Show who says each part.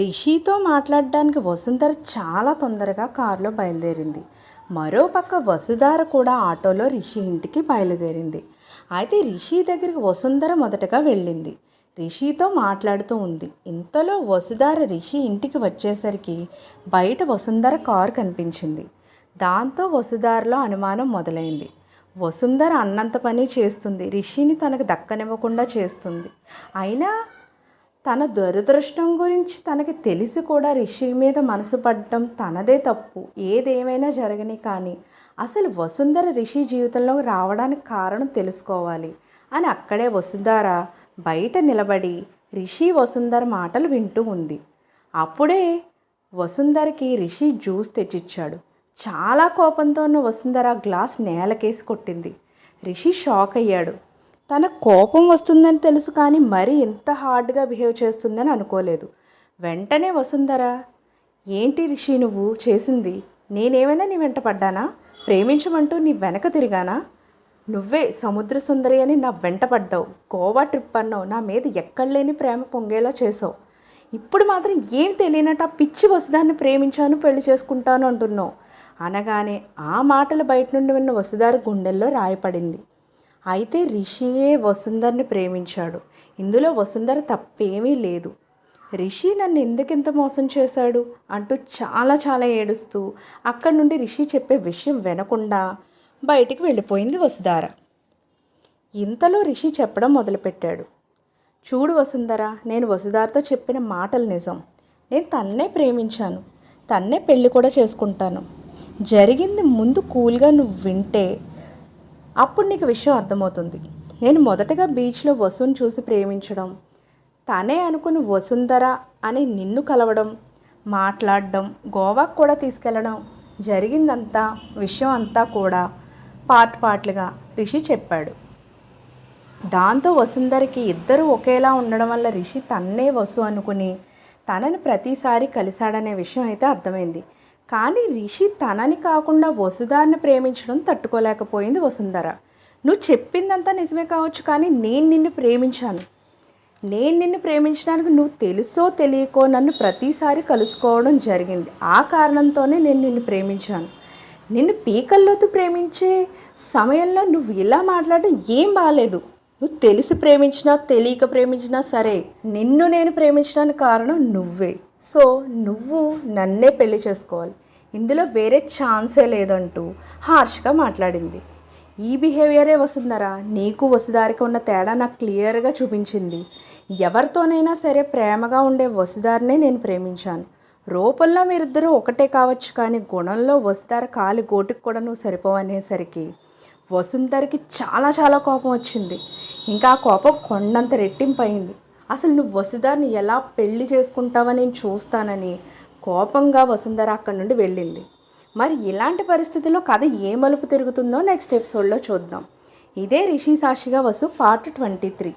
Speaker 1: రిషితో మాట్లాడడానికి వసుంధర చాలా తొందరగా కారులో బయలుదేరింది. మరోపక్క వసుధార కూడా ఆటోలో రిషి ఇంటికి బయలుదేరింది. అయితే రిషి దగ్గరికి వసుంధర మొదటగా వెళ్ళింది. రిషితో మాట్లాడుతూ ఉంది. ఇంతలో వసుధార రిషి ఇంటికి వచ్చేసరికి బయట వసుంధర కారు కనిపించింది. దాంతో వసుధారలో అనుమానం మొదలైంది. వసుంధర అన్నంత పని చేస్తుంది. రిషిని తనకు దక్కనివ్వకుండా చేస్తుంది. అయినా తన దురదృష్టం గురించి తనకి తెలిసి కూడా రిషి మీద మనసు పడడం తనదే తప్పు. ఏదేమైనా జరగని కానీ అసలు వసుంధర రిషి జీవితంలో రావడానికి కారణం తెలుసుకోవాలి. అని అక్కడే వసుంధర బయట నిలబడి రిషి వసుంధర మాటలు వింటూ ఉంది. అప్పుడే వసుంధరకి రిషి జ్యూస్ తెచ్చిచ్చాడు. చాలా కోపంతో ఉన్న వసుంధర గ్లాస్ నేలకేసి కొట్టింది. రిషి షాక్ అయ్యాడు. తన కోపం వస్తుందని తెలుసు కానీ మరీ ఇంత హార్డ్గా బిహేవ్ చేస్తుందని అనుకోలేదు. వెంటనే వసుంధర ఏంటి రిషి నువ్వు చేసింది? నేనేమైనా నీ వెంట పడ్డానా? ప్రేమించమంటూ నీ వెనక తిరిగానా? నువ్వే సముద్ర సుందరి అని నా వెంట పడ్డావు. గోవా ట్రిప్ అన్నావు. నా మీద ఎక్కడలేని ప్రేమ పొంగేలా చేసావు. ఇప్పుడు మాత్రం ఏం తెలియనట్టు ఆ పిచ్చి వసుదాన్ని ప్రేమించాను పెళ్ళి చేసుకుంటాను అంటున్నావు. అనగానే ఆ మాటలు బయట నుండి విన్న వసుధార గుండెల్లో రాయపడింది. అయితే రిషియే వసుంధర్ని ప్రేమించాడు. ఇందులో వసుంధర తప్పేమీ లేదు. రిషి నన్ను ఎందుకింత మోసం చేశాడు? అంటూ చాలా చాలా ఏడుస్తూ అక్కడి నుండి రిషి చెప్పే విషయం వినకుండా బయటికి వెళ్ళిపోయింది వసుధార. ఇంతలో రిషి చెప్పడం మొదలుపెట్టాడు. చూడు వసుంధర నేను వసుధారతో చెప్పిన మాటలు నిజం. నేను తన్నే ప్రేమించాను. తన్నే పెళ్ళి కూడా చేసుకుంటాను. జరిగింది ముందు కూల్గా నువ్వు వింటే అప్పుడు నీకు విషయం అర్థమవుతుంది. నేను మొదటగా బీచ్లో వసుని చూసి ప్రేమించడం తనే అనుకుని వసుంధర అని నిన్ను కలవడం మాట్లాడడం గోవాకు కూడా తీసుకెళ్ళడం జరిగిందంతా విషయం అంతా కూడా పార్ట్ పార్ట్లుగా రిషి చెప్పాడు. దాంతో వసుంధరకి ఇద్దరు ఒకేలా ఉండడం వల్ల రిషి తన్నే వసు అనుకుని తనని ప్రతిసారి కలిశాడనే విషయం అయితే అర్థమైంది. కానీ రిషి తనని కాకుండా వసుధారిని ప్రేమించడం తట్టుకోలేకపోయింది వసుంధర. నువ్వు చెప్పిందంతా నిజమే కావచ్చు కానీ నేను నిన్ను ప్రేమించాను. నేను నిన్ను ప్రేమించడానికి నువ్వు తెలుసో తెలియకో నన్ను ప్రతిసారి కలుసుకోవడం జరిగింది. ఆ కారణంతోనే నేను నిన్ను ప్రేమించాను. నిన్ను పీకల్లోతు ప్రేమించే సమయంలో నువ్వు ఇలా మాట్లాడడం ఏం బాగాలేదు నువ్వు తెలిసి ప్రేమించినా తెలియక ప్రేమించినా సరే నిన్ను నేను ప్రేమించడానికి కారణం నువ్వే. సో నువ్వు నన్నే పెళ్ళి చేసుకోవాలి. ఇందులో వేరే ఛాన్సే లేదంటూ హార్ష్గా మాట్లాడింది. ఈ బిహేవియరే వసుంధరా నీకు వసుదారికి ఉన్న తేడా నాకు క్లియర్గా చూపించింది. ఎవరితోనైనా సరే ప్రేమగా ఉండే వసుదారినే నేను ప్రేమించాను. రూపంలో మీరిద్దరూ ఒకటే కావచ్చు కానీ గుణంలో వసుదార కాలి గోటికి కూడా నువ్వు సరిపోవనేసరికి వసుంధరకి చాలా చాలా కోపం వచ్చింది. ఇంకా ఆ కోపం కొండంత రెట్టింపు అయింది అసలు నువ్వు వసుధాన్ని ఎలా పెళ్ళి చేసుకుంటావని నేను చూస్తానని కోపంగా వసుంధర అక్కడి నుండి వెళ్ళింది. మరి ఇలాంటి పరిస్థితిలో కథ ఏ మలుపు తిరుగుతుందో నెక్స్ట్ ఎపిసోడ్లో చూద్దాం. ఇదే రిషి సాక్షిగా వసు పార్ట్ ట్వంటీ త్రీ